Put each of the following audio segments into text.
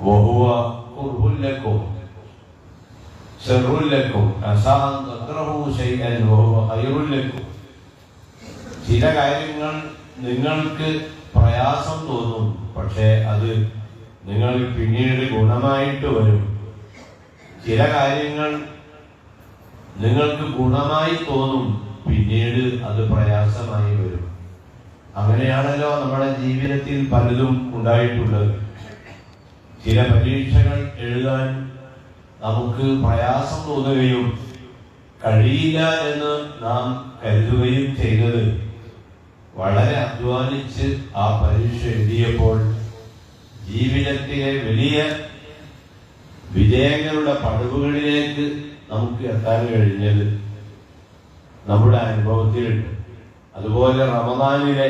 وهو كره لكم شر لكم عسى أن تكرهوا شيئا وهو خير لكم ചില കാര്യങ്ങൾ നിങ്ങൾക്ക് പ്രയാസം തോന്നും പക്ഷേ അത് നിങ്ങൾ പിന്നീട് ഗുണമായിട്ട് വരും ചില കാര്യങ്ങൾ നിങ്ങൾക്ക് ഗുണമായി തോന്നും പിന്നീട് അത് പ്രയാസമായി വരും അങ്ങനെയാണല്ലോ നമ്മുടെ ജീവിതത്തിൽ പലതും ഉണ്ടായിട്ടുള്ളത് ചില പരീക്ഷകൾ എഴുതാൻ നമുക്ക് പ്രയാസം തോന്നുകയും കഴിയില്ല എന്ന് നാം കരുതുകയും ചെയ്തത് വളരെ അധ്വാനിച്ച് ആ പരീക്ഷ എഴുതിയപ്പോൾ ജീവിതത്തിലെ വലിയ വിജയങ്ങളുടെ പടവുകളിലേക്ക് നമുക്ക് എത്താൻ കഴിഞ്ഞത് നമ്മുടെ അനുഭവത്തിലുണ്ട്. അതുപോലെ റമദാനിലെ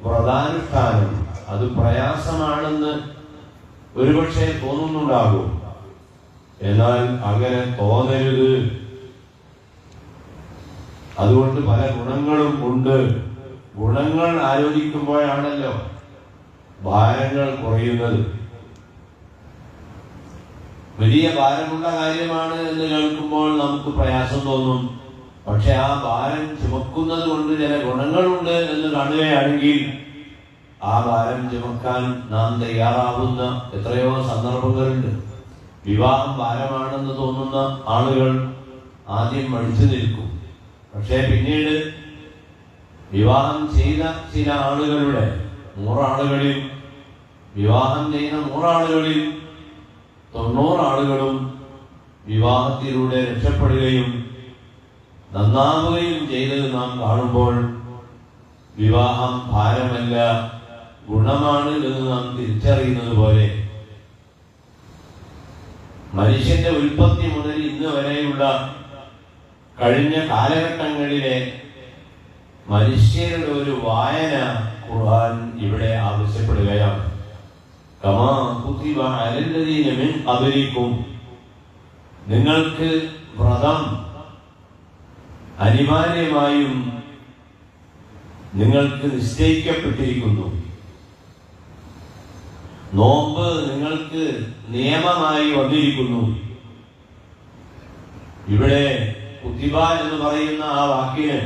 വ്രതാനുഷ്ഠാനം അത് പ്രയാസമാണെന്ന് ഒരുപക്ഷെ തോന്നുന്നുണ്ടാകും. എന്നാൽ അങ്ങനെ തോന്നരുത്. അതുകൊണ്ട് പല ഗുണങ്ങളും ഉണ്ട്. ഗുണങ്ങൾ ആലോചിക്കുമ്പോഴാണല്ലോ ഭാരങ്ങൾ കുറയുന്നത്. വലിയ ഭാരമുള്ള കാര്യമാണ് എന്ന് കേൾക്കുമ്പോൾ നമുക്ക് പ്രയാസം തോന്നും. പക്ഷെ ആ ഭാരം ചുമക്കുന്നത് കൊണ്ട് ചില ഗുണങ്ങളുണ്ട് എന്ന് കാണുകയാണെങ്കിൽ ആ ഭാരം ചുമക്കാൻ നാം തയ്യാറാവുന്ന എത്രയോ സന്ദർഭങ്ങളുണ്ട്. വിവാഹം ഭാരമാണെന്ന് തോന്നുന്ന ആളുകൾ ആദ്യം മടിച്ചു നിൽക്കും. പക്ഷേ പിന്നീട് വിവാഹം ചെയ്ത ചില ആളുകളുടെ നൂറാളുകളിൽ വിവാഹം ചെയ്യുന്ന നൂറാളുകളിൽ തൊണ്ണൂറാളുകളും വിവാഹത്തിലൂടെ രക്ഷപ്പെടുകയും നന്നാവുകയും ചെയ്തത് നാം കാണുമ്പോൾ വിവാഹം ഭാരമല്ല ഗുണമാണ് എന്ന് നാം തിരിച്ചറിയുന്നത് പോലെ മനുഷ്യന്റെ ഉൽപ്പത്തി മുതൽ ഇന്ന് വരെയുള്ള കഴിഞ്ഞ കാലഘട്ടങ്ങളിലെ മനുഷ്യരുടെ ഒരു വായന ഖുർആൻ ഇവിടെ ആവശ്യപ്പെടുകയാണ്. ഖബലിക്കും. നിങ്ങൾക്ക് വ്രതം അനിവാര്യമായും നിങ്ങൾക്ക് നിശ്ചയിക്കപ്പെട്ടിരിക്കുന്നു. നോമ്പ് നിങ്ങൾക്ക് നിയമമായി വന്നിരിക്കുന്നു. ഇവിടെ കുത്തിബ എന്ന് പറയുന്ന ആ വാക്കിന്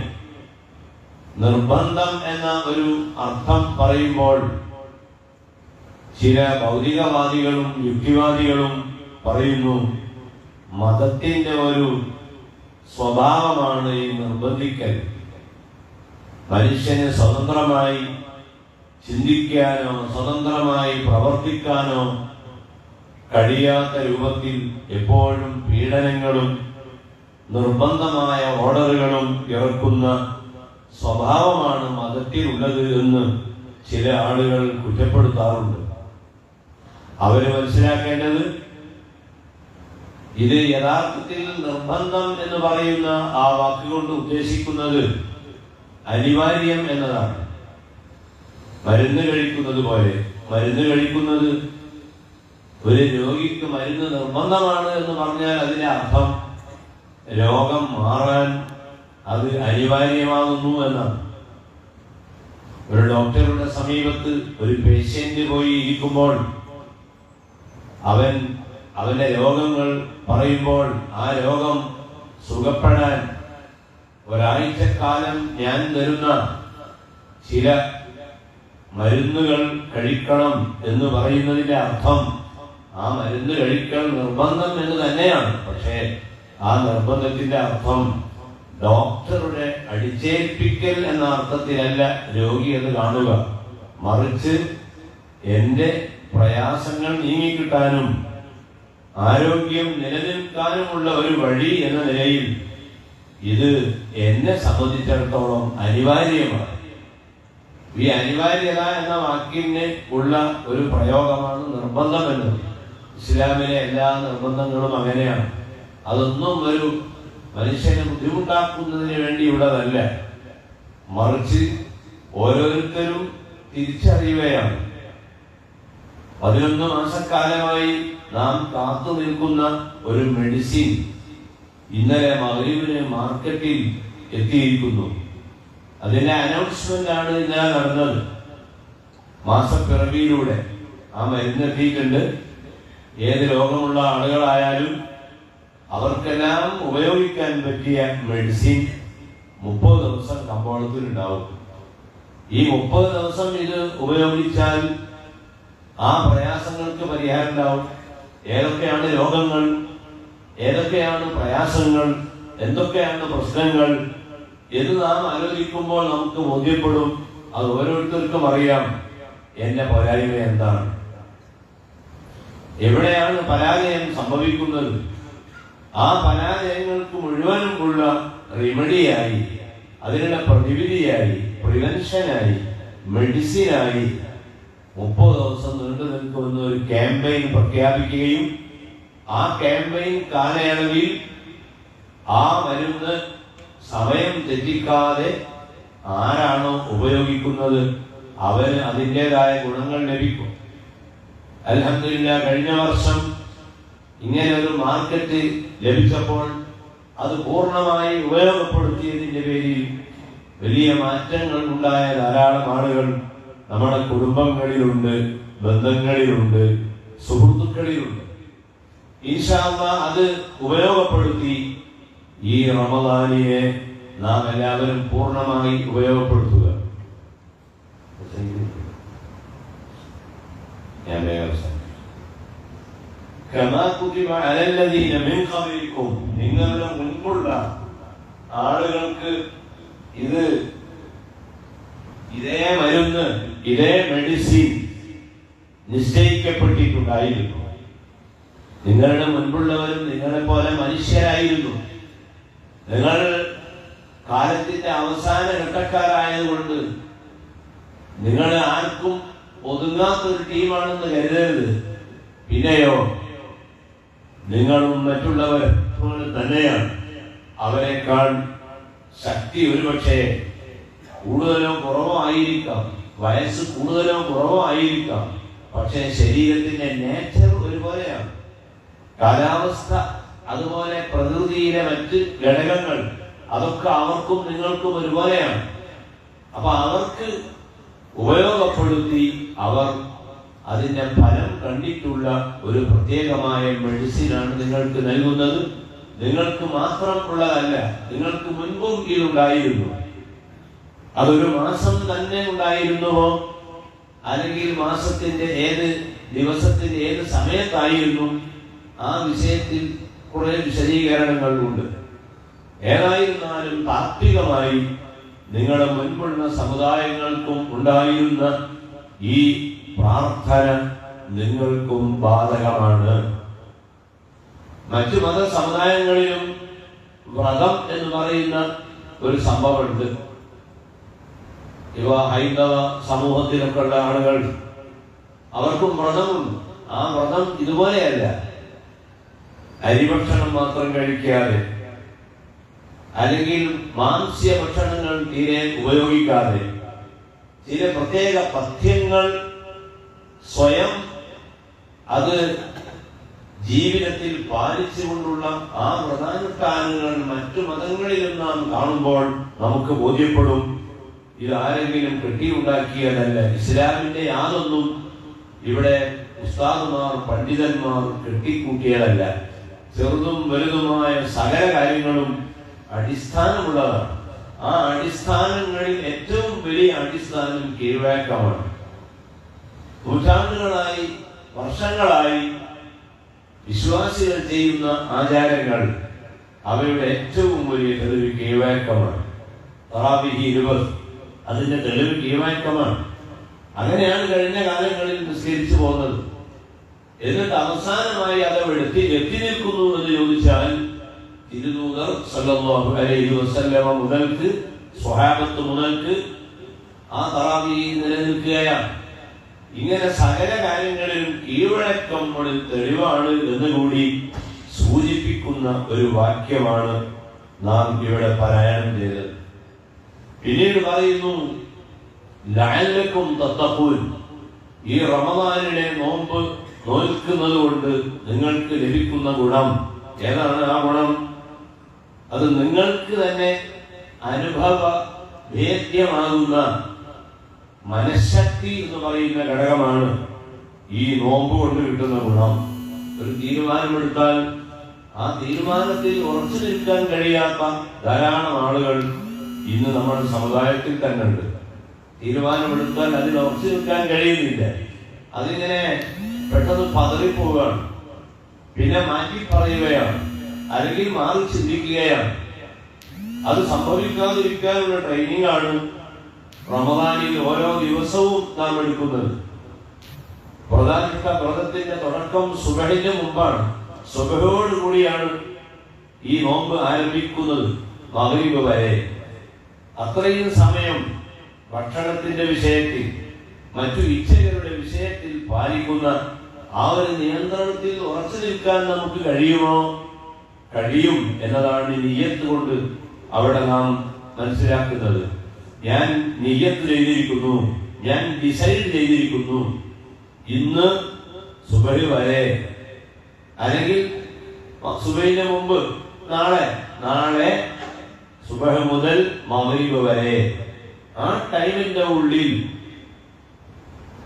നിർബന്ധം എന്ന ഒരു അർത്ഥം പറയുമ്പോൾ ചില ഭൗതികവാദികളും യുക്തിവാദികളും പറയുന്നു മതത്തിന്റെ ഒരു സ്വഭാവമാണ് ഈ നിർബന്ധിക്കൽ. മനുഷ്യന് സ്വതന്ത്രമായി ചിന്തിക്കാനോ സ്വതന്ത്രമായി പ്രവർത്തിക്കാനോ കഴിയാത്ത രൂപത്തിൽ എപ്പോഴും പീഡനങ്ങളും നിർബന്ധമായ ഓർഡറുകളും ഇറക്കുന്ന സ്വഭാവമാണ് മതത്തിലുള്ളത് എന്ന് ചില ആളുകൾ കുറ്റപ്പെടുത്താറുണ്ട്. അവർ മനസ്സിലാക്കേണ്ടത് ഇത് യഥാർത്ഥത്തിൽ നിർബന്ധം എന്ന് പറയുന്ന ആ വാക്കുകൊണ്ട് ഉദ്ദേശിക്കുന്നത് അനിവാര്യം എന്നതാണ്. മരുന്ന് കഴിക്കുന്നത് പോലെ മരുന്ന് കഴിക്കുന്നത് ഒരു രോഗിക്ക് മരുന്ന് നിർബന്ധമാണ് എന്ന് പറഞ്ഞാൽ അതിന്റെ അർത്ഥം രോഗം മാറാൻ അത് അനിവാര്യമാകുന്നു എന്നാണ്. ഒരു ഡോക്ടറുടെ സമീപത്ത് ഒരു പേഷ്യന്റ് പോയി ഇരിക്കുമ്പോൾ അവൻ അവന്റെ രോഗങ്ങൾ പറയുമ്പോൾ ആ രോഗം സുഖപ്പെടാൻ ഒരാഴ്ചക്കാലം ഞാൻ തരുന്ന ചില മരുന്നുകൾ കഴിക്കണം എന്ന് പറയുന്നതിന്റെ അർത്ഥം ആ മരുന്ന് കഴിക്കൽ നിർബന്ധം എന്ന് തന്നെയാണ്. പക്ഷേ ആ നിർബന്ധത്തിന്റെ അർത്ഥം ഡോക്ടറുടെ അടിച്ചേൽപ്പിക്കൽ എന്ന അർത്ഥത്തിലല്ല രോഗി എന്ന് കാണുക. മറിച്ച് എന്റെ പ്രയാസങ്ങൾ നീങ്ങിക്കിട്ടാനും ആരോഗ്യം നിലനിൽക്കാനുമുള്ള ഒരു വഴി എന്ന നിലയിൽ ഇത് എന്നെ സംബന്ധിച്ചിടത്തോളം അനിവാര്യമാണ്. ഈ അനിവാര്യത എന്ന വാക്കിന് ഉള്ള ഒരു പ്രയോഗമാണ് നിർബന്ധം എന്നത്. ഇസ്ലാമിലെ എല്ലാ നിർബന്ധങ്ങളും അങ്ങനെയാണ്. അതൊന്നും ഒരു മനുഷ്യനെ ബുദ്ധിമുട്ടാക്കുന്നതിന് വേണ്ടിയുള്ളതല്ല. മറിച്ച് ഓരോരുത്തരും തിരിച്ചറിയുകയാണ്. പതിനൊന്ന് മാസക്കാലമായി നാം കാത്തു നിൽക്കുന്ന ഒരു മെഡിസിൻ ഇന്നലെ മകരീവിന് മാർക്കറ്റിൽ എത്തിയിരിക്കുന്നു. അതിന്റെ അനൗൺസ്മെന്റ് ആണ് ഇന്നലെ നടന്നത്. മാസപ്പിറവിയിലൂടെ ആ മരുന്ന് എത്തിയിട്ടുണ്ട്. ഏത് രോഗമുള്ള ആളുകളായാലും അവർക്കെല്ലാം ഉപയോഗിക്കാൻ പറ്റിയ മെഡിസിൻ മുപ്പത് ദിവസം കമ്പോളത്തിൽ കമ്പോളത്തിലുണ്ടാവും ഈ മുപ്പത് ദിവസം ഇത് ഉപയോഗിച്ചാൽ ആ പ്രയാസങ്ങൾക്ക് പരിഹാരം ഉണ്ടാവും. ഏതൊക്കെയാണ് രോഗങ്ങൾ? ഏതൊക്കെയാണ് പ്രയാസങ്ങൾ? എന്തൊക്കെയാണ് പ്രശ്നങ്ങൾ? എന്ന് നാം ആലോചിക്കുമ്പോൾ നമുക്ക് ബോധ്യപ്പെടും അത് ഓരോരുത്തർക്കും അറിയാം എന്റെ പോരായ്മ എന്താണ്. എവിടെയാണ് പരാജയം സംഭവിക്കുന്നത്? ആ പരാജയങ്ങൾക്ക് മുഴുവനും ഉള്ള റെമഡിയായി അതിനുള്ള പ്രതിവിധിയായി പ്രിവെൻഷനായി മെഡിസിനായി മുപ്പത് ദിവസം നീണ്ടു നിൽക്കുന്ന ഒരു ക്യാമ്പയിൻ പ്രഖ്യാപിക്കുകയും ആ ക്യാമ്പയിൻ കാലയളവിൽ ആ മരുന്ന് സമയം തെറ്റിക്കാതെ ആരാണോ ഉപയോഗിക്കുന്നത് അവന് അതിന്റെതായ ഗുണങ്ങൾ ലഭിക്കും. അലഹമില്ല കഴിഞ്ഞ വർഷം ഇങ്ങനെ ഒരു മാർക്കറ്റ് ലഭിച്ചപ്പോൾ അത് പൂർണമായി ഉപയോഗപ്പെടുത്തിയതിന്റെ പേരിൽ വലിയ മാറ്റങ്ങൾ ഉണ്ടായ ധാരാളം ആളുകൾ നമ്മുടെ കുടുംബങ്ങളിലുണ്ട് ബന്ധങ്ങളിലുണ്ട് സുഹൃത്തുക്കളിലുണ്ട്. ഈശാമ്മ അത് ഉപയോഗപ്പെടുത്തി ഈ റമദാനിയെ നാം എല്ലാവരും പൂർണമായി ഉപയോഗപ്പെടുത്തുക. നിങ്ങളുടെ മുൻപുള്ള ആളുകൾക്ക് ഇത് ഇതേ മരുന്ന് ഇതേ മെഡിസിൻ നിശ്ചയിക്കപ്പെട്ടിട്ടുണ്ടായിരുന്നു. നിങ്ങളുടെ മുൻപുള്ളവരും നിങ്ങളെ പോലെ മനുഷ്യരായിരുന്നു. നിങ്ങൾ കാലത്തിന്റെ അവസാന ഘട്ടക്കാരായതുകൊണ്ട് നിങ്ങൾ ആർക്കും ഒതുങ്ങാത്ത ഒരു ടീമാണെന്ന് കരുതരുത്. പിന്നെയോ നിങ്ങളും മറ്റുള്ളവർ തന്നെയാണ്. അവരെക്കാൾ ശക്തി ഒരുപക്ഷെ കൂടുതലോ കുറവോ ആയിരിക്കാം. വയസ്സ് കൂടുതലോ കുറവോ ആയിരിക്കാം. പക്ഷെ ശരീരത്തിന്റെ നേച്ചർ ഒരുപോലെയാണ്. കാലാവസ്ഥ അതുപോലെ പ്രകൃതിയിലെ മറ്റ് ഘടകങ്ങൾ അതൊക്കെ അവർക്കും നിങ്ങൾക്കും ഒരുപോലെയാണ്. അപ്പൊ അവർക്ക് ഉപയോഗപ്പെടുത്തി അവർ അതിന്റെ ഫലം കണ്ടിട്ടുള്ള ഒരു പ്രത്യേകമായ മെഡിസിനാണ് നിങ്ങൾക്ക് നൽകുന്നത്. നിങ്ങൾക്ക് മാത്രം ഉള്ളതല്ല നിങ്ങൾക്ക് മുൻപും ഇതുണ്ടായിരുന്നു. അതൊരു മാസം തന്നെ ഉണ്ടായിരുന്നുവോ? അല്ലെങ്കിൽ മാസത്തിന്റെ ഏത് ദിവസത്തിന്റെ ഏത് സമയത്തായിരുന്നു ആ വിഷയത്തിൽ കുറെ വിശദീകരണങ്ങളുണ്ട്. ഏതായിരുന്നാലും താത്വികമായി നിങ്ങളുടെ മുൻപുള്ള സമുദായങ്ങൾക്കും ഉണ്ടായിരുന്ന ഈ പ്രാർത്ഥന നിങ്ങൾക്കും ബാധകമാണ്. മറ്റു മത സമുദായങ്ങളിലും വ്രതം എന്ന് പറയുന്ന ഒരു സംഭവമുണ്ട്. ഇവ ഹൈന്ദവ സമൂഹത്തിലൊക്കെയുള്ള ആളുകൾ അവർക്കും വ്രതമുണ്ട്. ആ വ്രതം ഇതുപോലെയല്ല. അരിഭക്ഷണം മാത്രം കഴിക്കാതെ അല്ലെങ്കിൽ മാംസ്യ ഭക്ഷണങ്ങൾ തീരെ ഉപയോഗിക്കാതെ ചില പ്രത്യേക പഥ്യങ്ങൾ സ്വയം അത് ജീവിതത്തിൽ പാലിച്ചുകൊണ്ടുള്ള ആ വ്രതാനുഷ്ഠാനങ്ങൾ മറ്റു മതങ്ങളിലും നാം കാണുമ്പോൾ നമുക്ക് ബോധ്യപ്പെടും. ഇത് ആരെങ്കിലും കെട്ടിയുണ്ടാക്കിയതല്ല. ഇസ്ലാമിന്റെ യാതൊന്നും ഇവിടെ ഉസ്താദുമാർ പണ്ഡിതന്മാർ കെട്ടിക്കൂട്ടിയതല്ല. ചെറുതും വലുതുമായ സകല കാര്യങ്ങളും അടിസ്ഥാനമുള്ളതാണ്. ആ അടിസ്ഥാനങ്ങളിൽ ഏറ്റവും വലിയ അടിസ്ഥാനം കീഴ്വഴക്കമാണ്. നൂറ്റാണ്ടുകളായി വർഷങ്ങളായി വിശ്വാസികൾ ചെയ്യുന്ന ആചാരങ്ങൾ അവയുടെ ഏറ്റവും വലിയ തെളിവ് കീഴ്വഴക്കമാണ്. ഇരുപത് അതിന്റെ തെളിവ് കീഴ്വഴക്കമാണ്. അങ്ങനെയാണ് കഴിഞ്ഞ കാലങ്ങളിൽ നിസ്കരിച്ചു പോകുന്നത്. എന്നിട്ട് അവസാനമായി അത് എത്തി എത്തി നിൽക്കുന്നു എന്ന് ചോദിച്ചാൽ തിരുദൂതർ സല്ലല്ലാഹു അലൈഹി വസല്ലമ മുതൽക്ക് സ്വഹാബത്ത് മുതൽക്ക് ആ തറാവി നിലനിൽക്കുകയാണ്. ഇങ്ങനെ സകല കാര്യങ്ങളിലും കീഴ്വഴക്കം ഒരു തെളിവാണ് എന്നുകൂടി സൂചിപ്പിക്കുന്ന ഒരു വാക്യമാണ് നാം ഇവിടെ പാരായണം ചെയ്തത്. പിന്നീട് പറയുന്നു ലാലക്കും തത്തപ്പൂരും ഈ റമദാനിലെ നോമ്പ് നോൽക്കുന്നത് കൊണ്ട് നിങ്ങൾക്ക് ലഭിക്കുന്ന ഗുണം ഏതാണ് ആ ഗുണം? അത് നിങ്ങൾക്ക് തന്നെ അനുഭവ ഭേദ്യമാകുന്ന മനഃശക്തി എന്ന് പറയുന്ന ഘടകമാണ് ഈ നോമ്പ് കൊണ്ട് കിട്ടുന്ന ഗുണം. ഒരു തീരുമാനമെടുത്താൽ ആ തീരുമാനത്തിൽ ഉറച്ചു നിൽക്കാൻ കഴിയാത്ത ധാരാളം ആളുകൾ ഇന്ന് നമ്മുടെ സമുദായത്തിൽ തന്നെ ഉണ്ട് തീരുമാനമെടുത്താൽ അതിൽ ഉറച്ചു നിൽക്കാൻ കഴിയുന്നില്ല. അതിങ്ങനെ പെട്ടെന്ന് പതറിപ്പോവുകയാണ് പിന്നെ മാറ്റി പറയുകയാണ്. അല്ലെങ്കിൽ മാറി ചിന്തിക്കുകയാണ്. അത് സംഭവിക്കാതിരിക്കാനുള്ള ട്രെയിനിങ് ആണ് റമദാനിൽ ഓരോ ദിവസവും നാം എടുക്കുന്നത്. പ്രധാനപ്പെട്ട വ്രതത്തിന്റെ തുടക്കം സുബഹിന് മുമ്പാണ്. സുബഹോട് കൂടിയാണ് ഈ നോമ്പ് ആരംഭിക്കുന്നത് മകരീവ് വരെ. അത്രയും സമയം ഭക്ഷണത്തിന്റെ വിഷയത്തിൽ മറ്റു ഇച്ഛകളുടെ വിഷയത്തിൽ പാലിക്കുന്ന ആ ഒരു നിയന്ത്രണത്തിൽ ഉറച്ചു നിൽക്കാൻ നമുക്ക് കഴിയുമോ? കഴിയും എന്നതാണ് നിയ്യത്ത് കൊണ്ട് അവിടെ നാം മനസ്സിലാക്കുന്നത്. ഞാൻ നിയ്യത്ത് ചെയ്തിരിക്കുന്നു. ഞാൻ ഡിസൈഡ് ചെയ്തിരിക്കുന്നു. ഇന്ന് സുബഹി വരെ. അല്ലെങ്കിൽ സുബഹിന് മുമ്പ് നാളെ. നാളെ സുബഹ മുതൽ മമരീബ് വരെ. ആ ടൈമിന്റെ ഉള്ളിൽ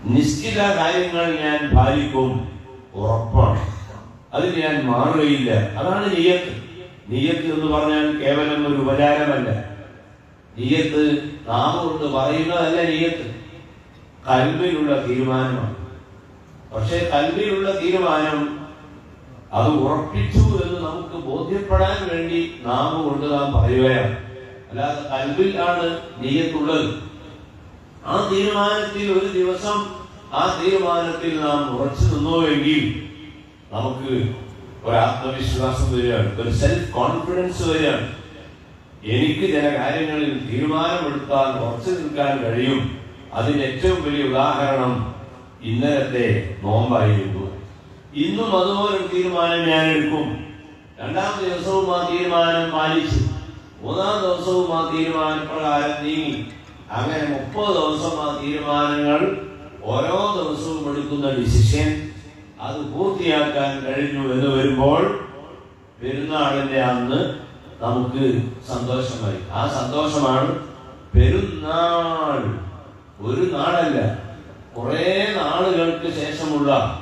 നിശ്ചിത കാര്യങ്ങൾ ഞാൻ പാലിക്കും ഉറപ്പാണ്. അതിൽ ഞാൻ മാറുകയില്ല. അതാണ് നീയത്ത്. നീയത്ത് എന്ന് പറഞ്ഞാൽ കേവലം ഒരു ഉപചാരമല്ല. നീയത്ത് നാം കൊണ്ട് പറയുന്നതല്ല നീയത്ത്. കൽവിലുള്ള തീരുമാനമാണ്. പക്ഷേ കൽവിലുള്ള തീരുമാനം അത് ഉറപ്പിച്ചു എന്ന് നമുക്ക് ബോധ്യപ്പെടാൻ വേണ്ടി നാം കൊണ്ട് നാം പറയുകയാണ്. അല്ലാതെ കൽവിലാണ് നീയത്തുള്ളത്. ആ തീരുമാനത്തിൽ ഒരു ദിവസം ആ തീരുമാനത്തിൽ നാം ഉറച്ചു നിന്നുവെങ്കിൽ നമുക്ക് ഒരു ആത്മവിശ്വാസം വരികയാണ് ഒരു സെൽഫ് കോൺഫിഡൻസ് വരികയാണ്. എനിക്ക് ചില കാര്യങ്ങളിൽ തീരുമാനമെടുത്താൽ ഉറച്ചു നിൽക്കാൻ കഴിയും. അതിന് ഏറ്റവും വലിയ ഉദാഹരണം ഇന്നലത്തെ നോമ്പായിരുന്നു. ഇന്നും അതുപോലെ തീരുമാനം ഞാൻ എടുക്കും. രണ്ടാം ദിവസവും ആ തീരുമാനം പാലിച്ചു മൂന്നാം ദിവസവും ആ തീരുമാനപ്രകാരം നീങ്ങി. അങ്ങനെ മുപ്പത് ദിവസം ആ തീരുമാനങ്ങൾ ഓരോ ദിവസവും എടുക്കുന്ന ഡിസിഷൻ അത് പൂർത്തിയാക്കാൻ കഴിഞ്ഞു എന്ന് വരുമ്പോൾ പെരുന്നാളിന്റെ അന്ന് നമുക്ക് സന്തോഷമായി. ആ സന്തോഷമാണ് പെരുന്നാൾ. ഒരു നാളല്ല. കുറെ നാളുകൾക്ക് ശേഷമുള്ള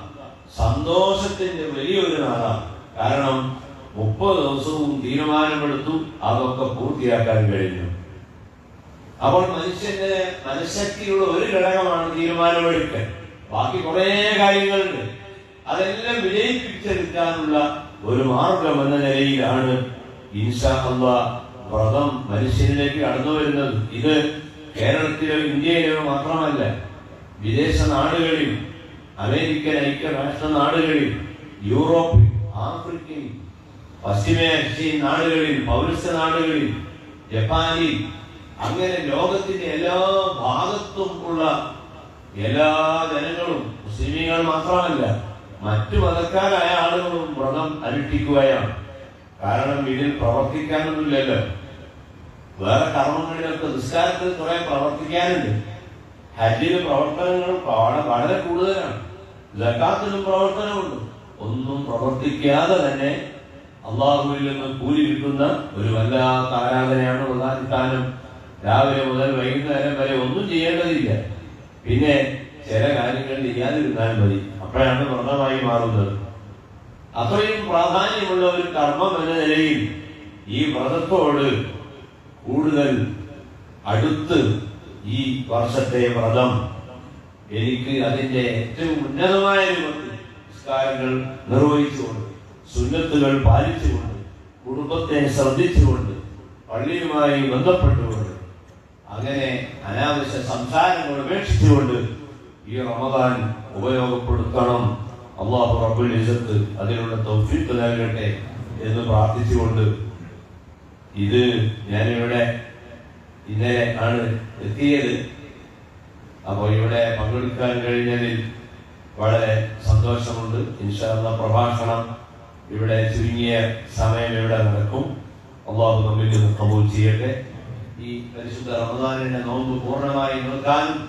സന്തോഷത്തിന്റെ വലിയൊരു നാളാണ്. കാരണം മുപ്പത് ദിവസവും തീരുമാനമെടുത്തു അതൊക്കെ പൂർത്തിയാക്കാൻ കഴിഞ്ഞു. അപ്പോൾ മനുഷ്യന്റെ മനഃശക്തിയുള്ള ഒരു ഘടകമാണ് തീരുമാനമെടുക്കൽ. ബാക്കി കുറെ കാര്യങ്ങളുണ്ട്. അതെല്ലാം വിജയിപ്പിച്ചെടുക്കാനുള്ള ഒരു മാർഗം എന്ന നിലയിലാണ് ഇൻഷാ വ്രതം മനുഷ്യനിലേക്ക് കടന്നു വരുന്നത്. ഇത് കേരളത്തിലോ ഇന്ത്യയിലോ മാത്രമല്ല വിദേശ നാടുകളിൽ അമേരിക്കൻ ഐക്യരാഷ്ട്ര നാടുകളിൽ യൂറോപ്പിൽ ആഫ്രിക്കയിൽ പശ്ചിമേഷ്യൻ നാടുകളിൽ പൗരസ്ത്യ നാടുകളിൽ ജപ്പാനിൽ അങ്ങനെ ലോകത്തിന്റെ എല്ലാ ഭാഗത്തും ഉള്ള എല്ലാ ജനങ്ങളും മുസ്ലിമീങ്ങൾ മാത്രമല്ല മറ്റു മതക്കാരായ ആളുകളും വ്രതം അനുഷ്ഠിക്കുകയാണ്. കാരണം ഇതിൽ പ്രവർത്തിക്കാനൊന്നുമില്ലല്ലോ. വേറെ കർമ്മങ്ങളിലൊക്കെ നിസ്കാരത്തിൽ കുറെ പ്രവർത്തിക്കാനുണ്ട്. ഹജ്ജിന് പ്രവർത്തനങ്ങൾ വളരെ വളരെ കൂടുതലാണ്. ലക്കാത്തിനും പ്രവർത്തനമുണ്ട്. ഒന്നും പ്രവർത്തിക്കാതെ തന്നെ അള്ളാഹുവിൽ നിന്ന് കൂലി കിട്ടുന്ന ഒരു വല്ലാത്ത ആരാധനയാണ് പ്രധാനിസ്ഥാനം രാവിലെ മുതൽ വൈകുന്നേരം വരെ ഒന്നും ചെയ്യേണ്ടതില്ല. പിന്നെ ചില കാര്യങ്ങൾ ചെയ്യാതിരുന്നാൽ മതി. അപ്പോഴാണ് വ്രതമായി മാറുന്നത്. അത്രയും പ്രാധാന്യമുള്ള ഒരു കർമ്മം എന്ന നിലയിൽ ഈ വ്രതത്തോട് കൂടുതൽ അടുത്ത് ഈ വർഷത്തെ വ്രതം എനിക്ക് അതിന്റെ ഏറ്റവും ഉന്നതമായ രൂപത്തിൽ നിസ്കാരങ്ങൾ നിർവഹിച്ചുകൊണ്ട് സുന്നത്തുകൾ പാലിച്ചുകൊണ്ട് കുടുംബത്തെ ശ്രദ്ധിച്ചുകൊണ്ട് പള്ളിയുമായി ബന്ധപ്പെട്ടുകൊണ്ട് അങ്ങനെ അനാവശ്യ സംസാരങ്ങൾ ഉപേക്ഷിച്ചുകൊണ്ട് ഈ റമദാൻ ഉപയോഗപ്പെടുത്തണം. അള്ളാഹു റബ്ബുൽ ഇസത്ത് അതിനുള്ള തൗഫീഖ് നൽകട്ടെ എന്ന് പ്രാർത്ഥിച്ചുകൊണ്ട് ഇത് ഞാനിവിടെ ഇന്നലെ ആണ് എത്തിയത്. അപ്പോൾ ഇവിടെ പങ്കെടുക്കാൻ കഴിഞ്ഞതിൽ വളരെ സന്തോഷമുണ്ട്. ഇൻഷാല്ല പ്രഭാഷണം ഇവിടെ ചുരുങ്ങിയ സമയം ഇവിടെ നടക്കും. അള്ളാഹു നമ്മിൽ നിന്ന് കബൂൽ ചെയ്യട്ടെ. ഈ പരിശുദ്ധ റമദാനിന്റെ നോമ്പ് പൂർണമായി നിൽക്കാനും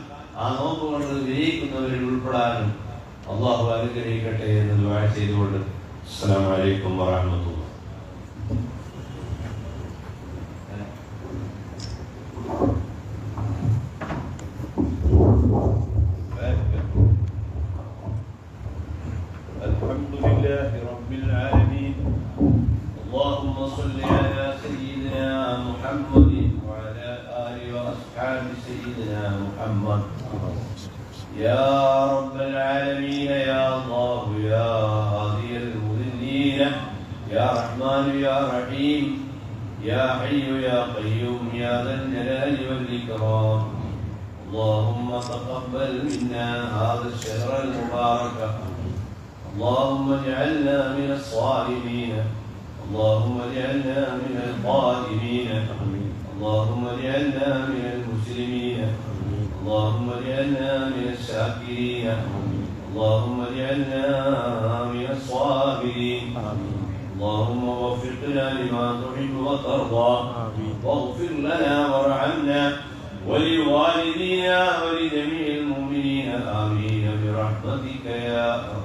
ആ നോമ്പ് കൊണ്ട് വിജയിക്കുന്നവരിൽ ഉൾപ്പെടാനും അള്ളാഹു അനുഗ്രഹിക്കട്ടെ എന്ന് ചെയ്തുകൊണ്ട്. അസ്സലാമു അലൈക്കും വറഹ്മത്തുള്ളാഹി وعلى آله وأصحاب سيدنا محمد. يا رب العالمين يا الله يا هادي المذلين يا رحمن يا رحيم يا حي يا قيوم يا ذا الجلال والإكرام. اللهم تقبل منا هذا الشهر المبارك. اللهم اجعلنا من الصائمين اللهم اجعلنا من القائمين اللهم اجعلنا من المسلمين. اللهم اجعلنا من الشاكرين. اللهم اجعلنا من الصابرين. اللهم وفقنا لما تحب وترضى. واغفر لنا وارحمنا. ولوالدينا ولجميع المؤمنين. آمين. برحمتك يا أرحم